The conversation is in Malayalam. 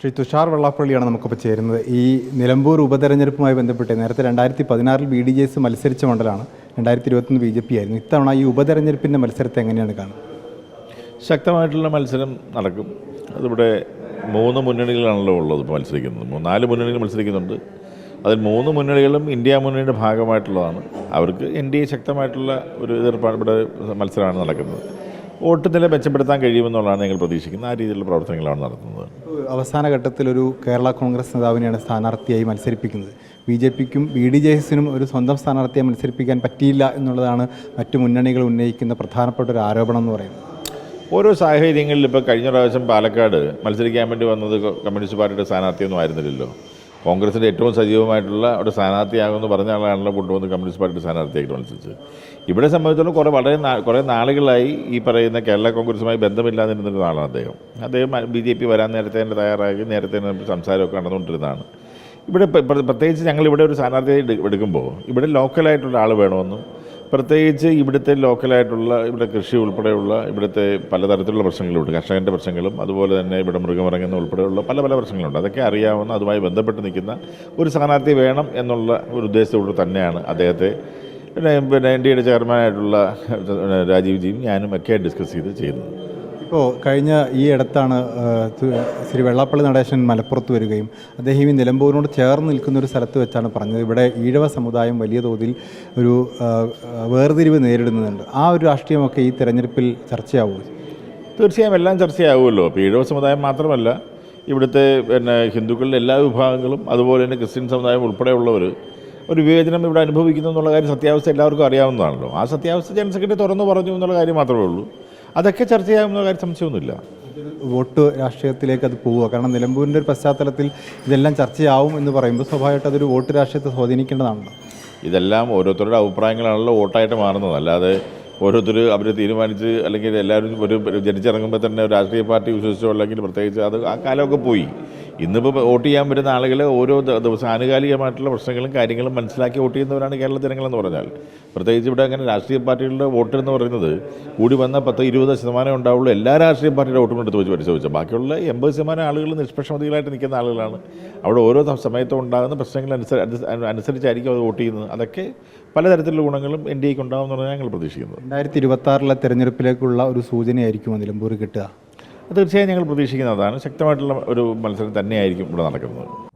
ശ്രീ തുഷാർ വെള്ളാപ്പള്ളിയാണ് നമുക്കിപ്പോൾ ചേരുന്നത്. ഈ നിലമ്പൂർ ഉപതെരഞ്ഞെടുപ്പുമായി ബന്ധപ്പെട്ട് നേരത്തെ രണ്ടായിരത്തി പതിനാറിൽ ബി ഡി ജെ എസ് മത്സരിച്ച മണ്ഡലമാണ്. രണ്ടായിരത്തി ഇരുപത്തൊന്ന് ബി ജെ പി ആയിരുന്നു. ഇത്തവണ ഈ ഉപതെരഞ്ഞെടുപ്പിന്റെ മത്സരത്തെ എങ്ങനെയാണ് കാണുന്നത്? ശക്തമായിട്ടുള്ള മത്സരം നടക്കും. അതിവിടെ മൂന്ന് മുന്നണികളാണല്ലോ ഉള്ളത് മത്സരിക്കുന്നത്. നാല് മുന്നണികൾ മത്സരിക്കുന്നുണ്ട്. അതിൽ മൂന്ന് മുന്നണികളും ഇന്ത്യ മുന്നണിയുടെ ഭാഗമായിട്ടുള്ളതാണ്. അവർക്ക് എൻ ഡി എ ശക്തമായിട്ടുള്ള ഒരു എതിർപ്പാണ് ഇവിടെ മത്സരമാണ് നടക്കുന്നത്. വോട്ട് നില മെച്ചപ്പെടുത്താൻ കഴിയുമെന്നുള്ളതാണ് ഞങ്ങൾ പ്രതീക്ഷിക്കുന്നത്. ആ രീതിയിലുള്ള പ്രവർത്തനങ്ങളാണ് നടത്തുന്നത്. അവസാന ഘട്ടത്തിലൊരു കേരള കോൺഗ്രസ് നേതാവിനെയാണ് സ്ഥാനാർത്ഥിയായി മത്സരിപ്പിക്കുന്നത്. ബി ജെ പിക്കും ബി ഡി ജെ എസിനും ഒരു സ്വന്തം സ്ഥാനാർത്ഥിയെ മത്സരിപ്പിക്കാൻ പറ്റിയില്ല എന്നുള്ളതാണ് മറ്റു മുന്നണികൾ ഉന്നയിക്കുന്ന പ്രധാനപ്പെട്ട ഒരു ആരോപണം എന്ന് പറയുന്നത്. ഓരോ സാഹചര്യങ്ങളിൽ ഇപ്പോൾ കഴിഞ്ഞ പ്രാവശ്യം പാലക്കാട് മത്സരിക്കാൻ വേണ്ടി വന്നത് കമ്മ്യൂണിസ്റ്റ് പാർട്ടിയുടെ സ്ഥാനാർത്ഥിയൊന്നും ആയിരുന്നില്ലല്ലോ. കോൺഗ്രസിന്റെ ഏറ്റവും സജീവമായിട്ടുള്ള ഒരു സ്ഥാനാർത്ഥിയാകുമെന്ന് പറഞ്ഞ ആളാണല്ലോ കൊണ്ടുവന്ന് കമ്മ്യൂണിസ്റ്റ് പാർട്ടി സ്ഥാനാർത്ഥിയായിട്ട് മത്സരിച്ചത് ഇവിടെ സംബന്ധിച്ചിടത്തോളം കുറേ വളരെ കുറേ നാളുകളായി ഈ പറയുന്ന കേരള കോൺഗ്രസുമായി ബന്ധമില്ലാതിരുന്നൊരു ആളാണ് അദ്ദേഹം. അദ്ദേഹം ബി ജെ പി വരാൻ നേരത്തെ തന്നെ തയ്യാറാക്കി നേരത്തെ തന്നെ സംസാരമൊക്കെ നടന്നുകൊണ്ടിരുന്നതാണ്. ഇവിടെ പ്ര- പ്ര- പ്രത്യേകിച്ച് ഞങ്ങൾ ഇവിടെ ഒരു സ്ഥാനാർത്ഥി എടുക്കുമ്പോൾ ഇവിടെ ലോക്കലായിട്ടുള്ള ആൾ വേണമെന്നും പ്രത്യേകിച്ച് ഇവിടുത്തെ ലോക്കലായിട്ടുള്ള ഇവിടെ കൃഷി ഉൾപ്പെടെയുള്ള ഇവിടുത്തെ പലതരത്തിലുള്ള പ്രശ്നങ്ങളുണ്ട്. കർഷകന്റെ പ്രശ്നങ്ങളും അതുപോലെ തന്നെ ഇവിടെ മൃഗമിറങ്ങുന്ന ഉൾപ്പെടെയുള്ള പല പല പ്രശ്നങ്ങളുണ്ട്. അതൊക്കെ അറിയാവുന്ന അതുമായി ബന്ധപ്പെട്ട് നിൽക്കുന്ന ഒരു സ്ഥാനാർത്ഥി വേണം എന്നുള്ള ഒരു ഉദ്ദേശത്തോട് തന്നെയാണ് അദ്ദേഹത്തെ. പിന്നെ പിന്നെ എൻ ഡി എയുടെ ചെയർമാനായിട്ടുള്ള രാജീവ് ജിയും ഞാനും ഒക്കെ ഡിസ്കസ് ചെയ്ത് ചെയ്യുന്നത്. ഇപ്പോൾ കഴിഞ്ഞ ഈ അടുത്താണ് ശ്രീ വെള്ളാപ്പള്ളി നടേശൻ മലപ്പുറത്ത് വരികയും അദ്ദേഹം ഈ നിലമ്പൂരിനോട് ചേർന്ന് നിൽക്കുന്ന ഒരു സ്ഥലത്ത് വെച്ചാണ് പറഞ്ഞത്. ഇവിടെ ഈഴവ സമുദായം വലിയ തോതിൽ ഒരു വേർതിരിവ് നേരിടുന്നുണ്ട്. ആ ഒരു രാഷ്ട്രീയമൊക്കെ ഈ തെരഞ്ഞെടുപ്പിൽ ചർച്ചയാവും? തീർച്ചയായും എല്ലാം ചർച്ചയാവുമല്ലോ. അപ്പോൾ ഈഴവ സമുദായം മാത്രമല്ല ഇവിടുത്തെ പിന്നെ ഹിന്ദുക്കളുടെ എല്ലാ വിഭാഗങ്ങളും അതുപോലെ തന്നെ ക്രിസ്ത്യൻ സമുദായം ഉൾപ്പെടെയുള്ളവർ ഒരു വിവേചനം ഇവിടെ അനുഭവിക്കുന്നു എന്നുള്ള കാര്യം സത്യാവസ്ഥ എല്ലാവർക്കും അറിയാവുന്നതാണല്ലോ. ആ സത്യാവസ്ഥ ജനറൽ സെക്രട്ടറി തുറന്നു പറഞ്ഞു എന്നുള്ള കാര്യം മാത്രമേ ഉള്ളൂ. അതൊക്കെ ചർച്ച ചെയ്യാവുന്ന കാര്യം സംശയമൊന്നുമില്ല. വോട്ട് രാഷ്ട്രീയത്തിലേക്ക് അത് പോവുക. കാരണം നിലമ്പൂരിന്റെ ഒരു പശ്ചാത്തലത്തിൽ ഇതെല്ലാം ചർച്ചയാവും എന്ന് പറയുമ്പോൾ സ്വാഭാവികമായിട്ട് അതൊരു വോട്ട് രാഷ്ട്രീയത്തെ സ്വാധീനിക്കേണ്ടതാണല്ലോ. ഇതെല്ലാം ഓരോരുത്തരുടെ അഭിപ്രായങ്ങളാണല്ലോ വോട്ടായിട്ട് മാറുന്നത്. അല്ലാതെ ഓരോരുത്തർ അവർ തീരുമാനിച്ച് അല്ലെങ്കിൽ എല്ലാവരും ഒരു ജനിച്ചിറങ്ങുമ്പോൾ തന്നെ ഒരു രാഷ്ട്രീയ പാർട്ടി വിശ്വസിച്ചോ അല്ലെങ്കിൽ പ്രത്യേകിച്ച് അത് ആ കാലമൊക്കെ പോയി. ഇന്നിപ്പോൾ വോട്ട് ചെയ്യാൻ വരുന്ന ആളുകൾ ഓരോ ദിവസം ആനുകാലികമായിട്ടുള്ള പ്രശ്നങ്ങളും കാര്യങ്ങളും മനസ്സിലാക്കി വോട്ട് ചെയ്യുന്നവരാണ് കേരള ജനങ്ങളെന്ന് പറഞ്ഞാൽ. പ്രത്യേകിച്ച് ഇവിടെ അങ്ങനെ രാഷ്ട്രീയ പാർട്ടികളുടെ വോട്ട് എന്ന് പറയുന്നത് കൂടി വന്ന പത്ത് ഇരുപത് ശതമാനം ഉണ്ടാവുള്ളൂ എല്ലാ രാഷ്ട്രീയ പാർട്ടിയുടെ വോട്ടും എടുത്ത് വെച്ച് പരിശോധിച്ചാൽ. ബാക്കിയുള്ള എൺപത് ശതമാനം ആളുകൾ നിഷ്പക്ഷമതികളായിട്ട് നിൽക്കുന്ന ആളുകളാണ്. അവിടെ ഓരോ സമയത്തും ഉണ്ടാകുന്ന പ്രശ്നങ്ങൾ അനുസരി അനുസരിച്ചായിരിക്കും അത് വോട്ട് ചെയ്യുന്നത്. അതൊക്കെ പലതരത്തിലുള്ള ഗുണങ്ങളും എൻ ഡി എക്ക് ഉണ്ടാകുമെന്നാണ് ഞങ്ങൾ പ്രതീക്ഷിക്കുന്നത്. രണ്ടായിരത്തി ഇരുപത്തി ആറിലെ തെരഞ്ഞെടുപ്പിലേക്കുള്ള ഒരു സൂചനയായിരിക്കും നിലമ്പൂർ കിട്ടുക. തീർച്ചയായും ഞങ്ങൾ പ്രതീക്ഷിക്കുന്നതാണ്. ശക്തമായിട്ടുള്ള ഒരു മത്സരം തന്നെയായിരിക്കും ഇവിടെ നടക്കുന്നത്.